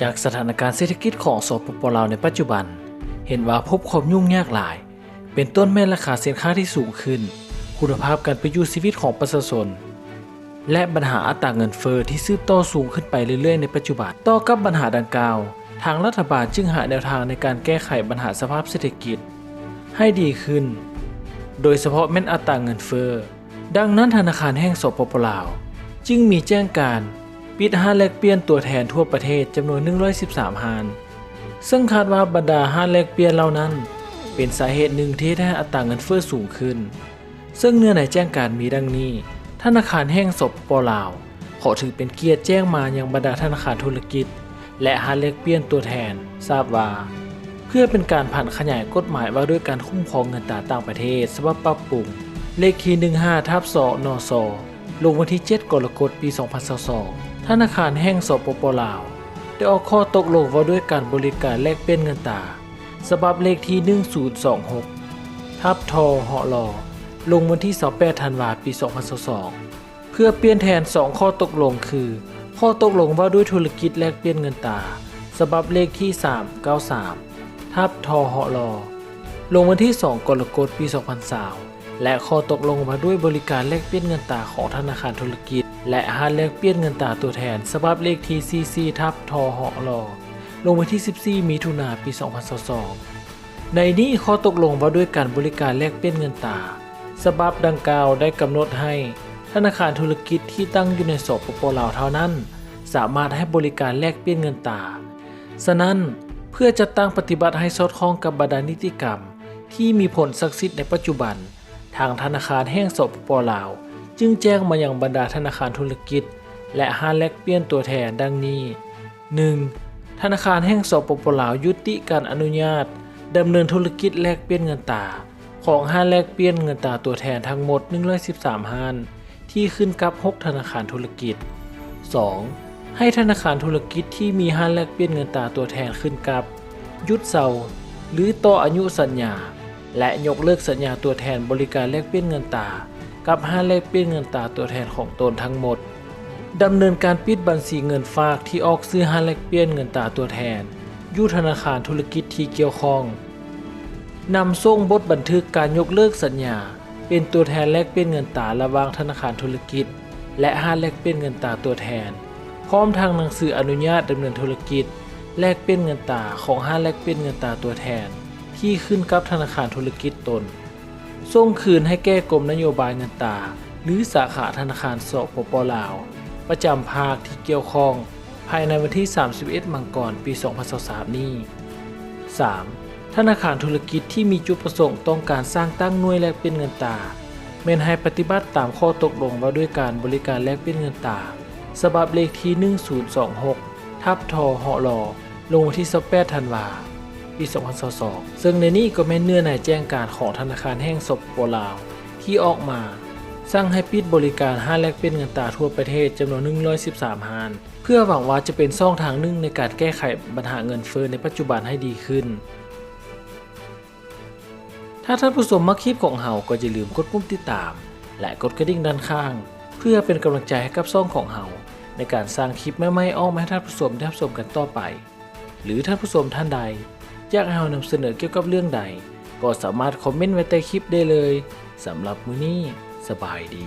จากสถานการณ์เศรษฐกิจของสปปลาวในปัจจุบัน เห็นว่าพบความยุ่งยากหลาย เป็นต้นแม่ราคาสินค้าที่สูงขึ้น คุณภาพการประยุกต์ชีวิตของประชาชนและปัญหาอัตราเงินเฟอ้อที่ซืบต่อสูงขึ้นไปเรื่อยๆในปัจจุบัน ต่อกับปัญหาดังกล่าว ทางรัฐบาลจึงหาแนวทางในการแก้ไขปัญหาสภาพเศรษฐกิจ ให้ดีขึ้น โดยเฉพาะแม่นอัตราเงินเฟอ้อดังนั้นธนาคารแห่งสปปลาว จึงมีแจ้งการ ปิดห้างแลกเปลี่ยนตัวแทนทั่วประเทศจำนวน 113ห้างซึ่งคาดว่าบรรดาห้างแลกเปลี่ยนเหล่านั้น เป็นสาเหตุหนึ่งที่ให้อัตราเงินเฟ้อสูงขึ้น ซึ่งเนื้อในแจ้งการมีดังนี้ ธนาคารแห่งสปปลาว ขอถือเป็นเกียรติแจ้งมายังบรรดาธนาคารธุรกิจ และห้างแลกเปลี่ยนตัวแทน ทราบว่า เพื่อเป็นการผ่านขยายกฎหมายว่าด้วยการคุ้มครองเงินตราต่างประเทศสำหรับปรับปรุงเลขที่ 15ทับ2นศ ลงวันที่ 7 กรกฎาคม ปี 2022ธนาคารแห่งสปปลาว ได้ออกข้อตกลงว่าด้วยการบริการแลกเปลี่ยนเงินตาฉบับเลขที่ 1026 ทับทอหอลอ ลงวันที่ 28 ธันวาคม ปี 2022 เพื่อเปลี่ยนแทน 2 ข้อตกลงคือ ข้อตกลงว่าด้วยธุรกิจแลกเปลี่ยนเงินตาฉบับเลขที่ 393 ทับทอหอลอ ลงวันที่ 2 กรกฎาคม ปี 2020 และข้อตกลงมาด้วยบริการแลกเปลี่ยนเงินตราของธนาคารธุรกิจ และหาแลกเปลี่ยนเงินตราตัวแทนฉบับเลขที่ CC ทับทอหอลอลงวันที่ 14 มิถุนายนปี 2022 ในนี้ข้อตกลงว่าด้วยการบริการแลกเปลี่ยนเงินตราฉบับดังกล่าวได้กำหนดให้ ธนาคารธุรกิจที่ตั้งอยู่ในสปปลาวเท่านั้น สามารถให้บริการแลกเปลี่ยนเงินตราฉะนั้นเพื่อจะตั้งปฏิบัติให้สอดคล้องกับบรรดานิติกรรม ที่มีผลศักดิ์สิทธิ์ในปัจจุบัน ทางธนาคารแห่งสปปลาว จึงแจ้งมายังบรรดาธนาคารธุรกิจ และห้างแลกเปลี่ยนตัวแทนดังนี้ 1. ธนาคารแห่งสปปลาวยุติการอนุญาตดำเนินธุรกิจแลกเปลี่ยนเงินตราของห้างแลกเปลี่ยนเงินตราตัวแทนทั้งหมด 113ห้างที่ขึ้นกับ 6 ธนาคารธุรกิจ 2. ให้ธนาคารธุรกิจที่มีห้างแลกเปลี่ยนเงินตราตัวแทนขึ้นกับ ยุดเซาหรือต่ออายุสัญญา และยกเลิกสัญญาตัวแทนบริการแลกเปลี่ยนเงินตรากับห้างแลกเปลี่ยนเงินตราตัวแทนของตนทั้งหมดดำเนินการปิดบัญชีเงินฝากที่ออกซื้อห้างแลกเปลี่ยนเงินตราตัวแทนยู่ธนาคารธุรกิจที่เกี่ยวข้องนำส่งบทบันทึกการยกเลิกสัญญา เป็นตัวแทนแลกเปลี่ยนเงินตราระหว่างธนาคารธุรกิจ และห้าแลกเปลี่ยนเงินตราตัวแทน พร้อมทางหนังสืออนุญาตดำเนินธุรกิจ แลกเปลี่ยนเงินตราของห้าแลกเปลี่ยนเงินตราตัวแทน ที่ขึ้นกับธนาคารธุรกิจตน ส่งคืนให้แก้กรมนโยบายเงินตราหรือสาขาธนาคารสปปลาว ประจำภาคที่เกี่ยวข้อง ภายในวันที่ 31 มังกร ปี 2023 นี้ 3. ธนาคารธุรกิจที่มีจุดประสงค์ต้องการสร้างตั้งหน่วยแลกเปลี่ยนเงินตราเมนให้ปฏิบัติตามข้อตกลงว่าด้วยการบริการแลกเปลี่ยนเงินตราฉบับเลขที่ 1026 ทับทอหอลอลงวันที่28ธันวาคม ปี 2022 ซึ่งในนี้ก็แม่นเนื้อในแจ้งการของธนาคารแห่งสปปลาว ที่ออกมาสั่งให้ปิดบริการห้างแลกเปลี่ยนเงินตราทั่วประเทศจำนวน 113 ห้างเพื่อหวังว่าจะเป็นช่องทางหนึ่งในการแก้ไขปัญหาเงินเฟ้อในปัจจุบันให้ดีขึ้น ถ้าท่านผู้ชมมาคลิปของเฮาก็อย่าลืมกดปุ่มติดตาม และกดกระดิ่งด้านข้าง เพื่อเป็นกำลังใจให้กับช่องของเฮาในการสร้างคลิปใหม่ๆออกมาให้ท่านผู้ชมได้รับชมกันต่อไป หรือท่านผู้ชมท่านใด อยากให้เรานำเสนอเกี่ยวกับเรื่องใด ก็สามารถคอมเมนต์ไว้ใต้คลิปได้เลยสำหรับมื้อนี้สบายดี